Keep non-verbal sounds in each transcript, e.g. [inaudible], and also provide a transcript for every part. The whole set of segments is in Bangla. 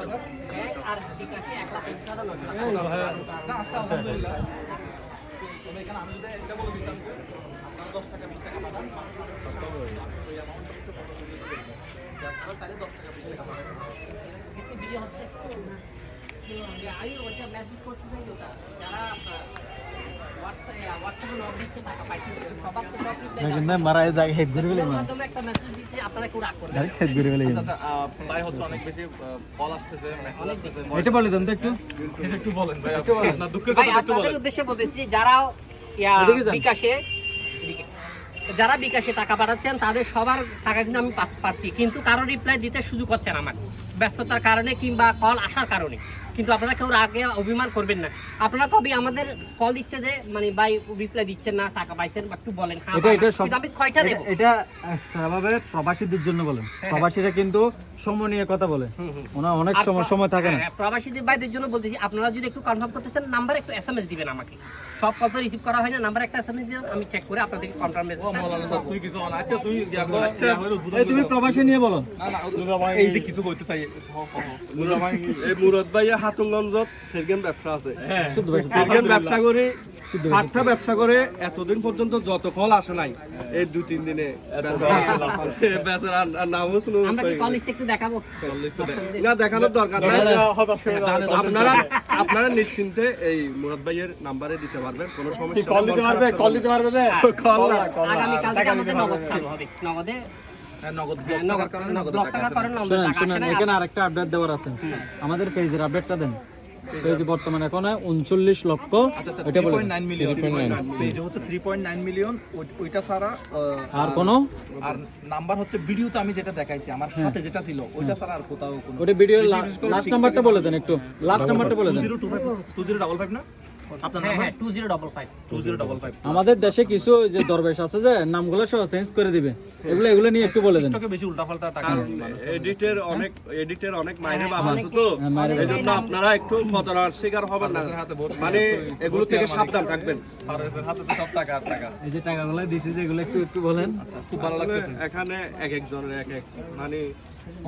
আচ্ছা একটু একটু বিয়ে হচ্ছে আমি ওইটা মেসেজ করতে চাই যারা হেড ফেলে হেড ফেলে প্রায় হচ্ছে অনেক বেশি কল আসতেছে মেসেজ আসতেছে এটা বলে দেন তো একটু। একটু বলেন ভাই দুঃখের কথা একটু বলেন। উদ্দেশ্যে বলতেছি। বিকাশে যারা বিকাশে টাকা পাঠাচ্ছেন তাদের সবার টাকা কিন্তু আমি পাচ্ছি কিন্তু কারও রিপ্লাই দিতে সুযোগ হচ্ছে না আমার। ব্যস্ততার কারণে কিংবা কল আসার কারণে। কিন্তু আপনারা কেউ আগে অভিমান করবেন না। আপনারা কবি আমাদের কল দিচ্ছে যে মানে ভাই রিপ্লাই দিচ্ছেন না টাকা পাইছেন বা একটু বলেন। হ্যাঁ এটা এটা কিন্তু আমি কয়টা দেবো? এটা- এটা স্বাভাবে প্রবাসীদের জন্য বলেন। প্রবাসীরা কিন্তু সময় নিয়ে কথা বলে। হুম। অনেক সময় সময় থাকে না। হ্যাঁ, প্রবাসীদের ভাইদের জন্য বলতেছি আপনারা যদি একটু কনফার্ম করতে চান নাম্বার একটু এসএমএস দিবেন আমাকে। সব কল তো রিসিভ করা হয় না নাম্বার একটা এসএমএস দিবেন আমি চেক করে আপনাদেরকে কনফার্ম ও মেসেজ স্যার তুই কিছু অন আচ্ছা তুই করে আচ্ছা। এই তুমি প্রবাসী নিয়ে বলো। না না এই যে কিছু কইতে চাই। এই মুরদ ভাইয়া। হাতুলগঞ্জত সেরগেম ব্যবসা আছে। সেরগেম ব্যবসা করে সাতটা ব্যবসা করে এতদিন পর্যন্ত যত ফল আসে নাই এই দুই তিন দিনে [laughs] বেচার আর নামও শুনো আমরা কি কল লিস্ট একটু দেখাবো? না দেখানোর দরকার নাই। আপনারা আপনারা নিশ্চিন্তে এই মুরাদ ভাইয়ের নাম্বারে দিতে পারবেন কোনো সমস্যা কল দিতে পারবে? কল দিতে পারবে কল না। আগামী কাল থেকে আমাদের নগদ হ্যাঁ, হ্যাঁ, আরেকটা আপডেট দেওয়ার আছে। আমাদের পেজের আপডেটটা দেন। পেজ বর্তমানে এখন উনচল্লিশ লক্ষ ওইটা বলে 3.9 মিলিয়ন পেজে হচ্ছে 3.9 মিলিয়ন ওইটা ছাড়া আর কোনো? আর নাম্বার হচ্ছে ভিডিওতে আমি যেটা দেখাইছি আমার হাতে যেটা ছিল ওইটা ছাড়া আর কোথাও কোনো ওটা ভিডিও লাস্ট নাম্বারটা বলে দেন একটু। লাস্ট নাম্বারটা বলে দেন। 2025 2055 না আপনার হ্যাঁ নাম্বার হ্যাঁ টু জিরো ডবল ফাইভ 2055 আমাদের দেশে কিছু যে দরবেশ আছে যে নামগুলো সব চেঞ্জ করে দিবে। এগুলো এগুলো নিয়ে একটু বলে দেন। বেশি উল্টাপাল্টা টাকা এডিটের অনেক এডিটের অনেক মাইনে বাবা আছে তো। হ্যাঁ, এই জন্য আপনারা একটু প্রতারণার শিকার হবেন না। মানে এগুলো থেকে সাবধান থাকবেন। হাতে তো সব টাকা আর টাকা। এই যে টাকাগুলো দিছে যে এগুলো একটু একটু বলেন। আচ্ছা খুব ভালো লাগতেছে। এখানে এক একজনের এক এক মানে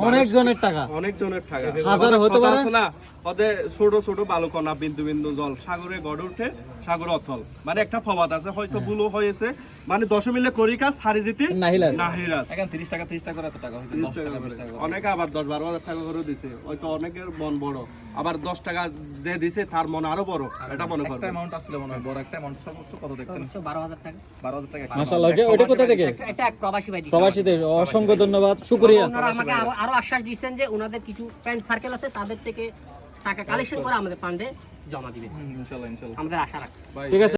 অনেক জনের টাকা। অনেক জনের টাকা। হাজার হতে পারে। না? ওদের ছোট ছোট বালুকণা বিন্দু বিন্দু জল সাগরে গড়ে ওঠে সাগর অথল। মানে একটা ফবাদ আছে হয়তো ভুলও হয়েছে। মানে দশ মিলে করি কাজ সারি জিতি নাহিলাস। নাহিরাস এখন 30 টাকা 30 টাকা এত টাকা হয়েছে 30 10 টাকা টাকা করে। 20 টাকা অনেকে আবার দশ বারো হাজার টাকা করে দিছে। হয়তো অনেকের মন বড়। আবার দশ টাকা যে দিছে তার মন আরও বড়। এটা মনে একটা অ্যামাউন্ট আসলে মনে হয় বড় একটা অ্যামাউন্ট সর্বোচ্চ কত দেখছেন? বারো হাজার টাকা। 12000 টাকা। মাশাআল্লাহ ওটা ওটা কোথা থেকে? এটা- প্রবাসী ভাই প্রবাসীদের অসংখ্য ধন্যবাদ শুকরিয়া। ওনারা আমাকে আরো- আরও আশ্বাস দিচ্ছেন যে ওনাদের কিছু ফ্রেন্ড সার্কেল আছে তাদের থেকে টাকা কালেকশন করে আমাদের ফান্ডে জমা দিবেন। হুম, ইনশাআল্লাহ ইনশাআল্লাহ আমাদের আশা রাখছি। ঠিক আছে।